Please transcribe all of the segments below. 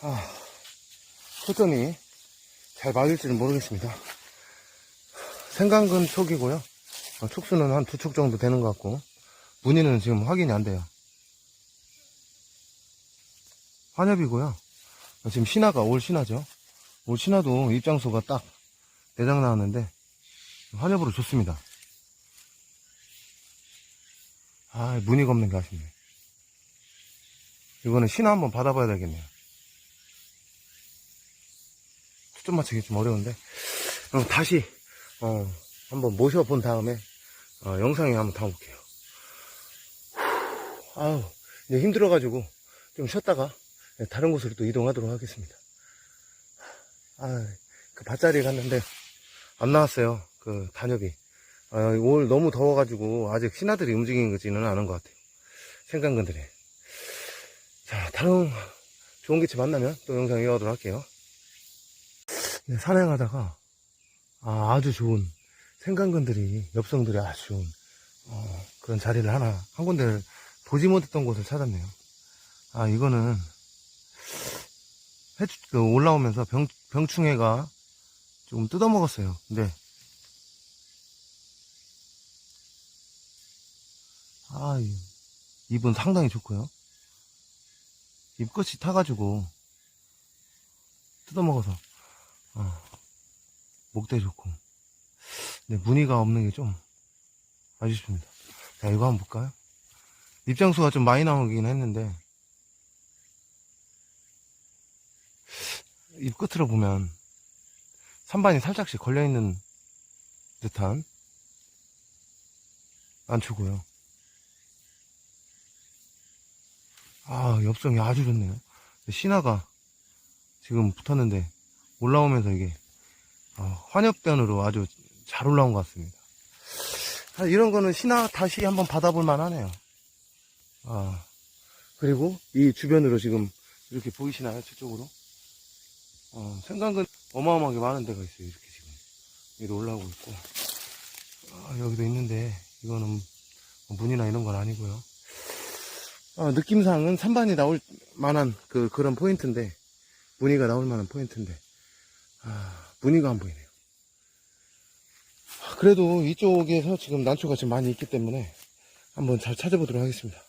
아, 초점이 잘 맞을지는 모르겠습니다. 생강근 촉이고요. 어, 촉수는 한 두 촉 정도 되는 것 같고, 무늬는 지금 확인이 안 돼요. 환엽이고요. 어, 지금 신화가 올 신화죠. 올 신화도 입장소가 딱 내장 나왔는데, 환엽으로 좋습니다. 아, 무늬가 없는 게 아쉽네. 이거는 신화 한번 받아봐야 되겠네요. 초점 맞추기 좀 어려운데, 그럼 다시, 어, 한번 모셔본 다음에, 어, 영상에 한번 담아볼게요. 후, 아우, 이제 힘들어가지고, 좀 쉬었다가, 네, 다른 곳으로 또 이동하도록 하겠습니다. 아, 그 밭자리에 갔는데, 안 나왔어요. 그 단엽이. 아, 올 너무 더워가지고, 아직 신하들이 움직이지는 않은 것 같아요. 생강근들이. 자, 다른 좋은 기체 만나면 또 영상 이어가도록 할게요. 네, 산행하다가, 아, 아주 좋은 생강근들이, 엽성들이 아주 좋은, 어, 그런 자리를 하나, 한 군데를 보지 못했던 곳을 찾았네요. 아, 이거는, 해주, 그 올라오면서 병, 병충해가 조금 뜯어먹었어요. 근데, 아, 이- 잎은 상당히 좋고요. 잎끝이 타가지고, 뜯어먹어서, 어, 목대 좋고. 네, 무늬가 없는 게 좀 아쉽습니다. 자, 이거 한번 볼까요? 입장수가 좀 많이 나오긴 했는데, 입 끝으로 보면, 선반이 살짝씩 걸려있는 듯한 안추고요. 아, 엽성이 아주 좋네요. 신화가 지금 붙었는데, 올라오면서 이게, 어, 환엽변으로 아주 잘 올라온 것 같습니다. 아, 이런 거는 신화 다시 한번 받아볼 만하네요. 아, 그리고 이 주변으로 지금 이렇게 보이시나요? 저쪽으로? 어, 생강근 어마어마하게 많은 데가 있어요. 이렇게 지금. 여기도 올라오고 있고. 아, 여기도 있는데, 이거는 뭐 문이나 이런 건 아니고요. 어, 느낌상은 산반이 나올 만한 그, 그런 포인트인데, 무늬가 나올 만한 포인트인데, 아, 무늬가 안 보이네요. 아, 그래도 이쪽에서 지금 난초가 지금 많이 있기 때문에 한번 잘 찾아보도록 하겠습니다.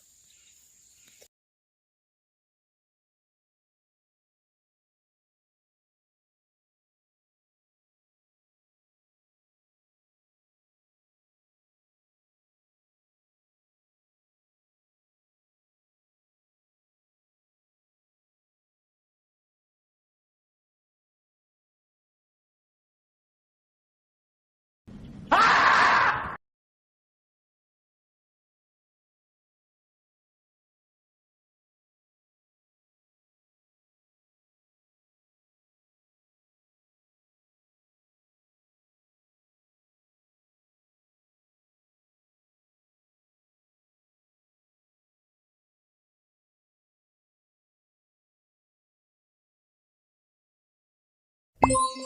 you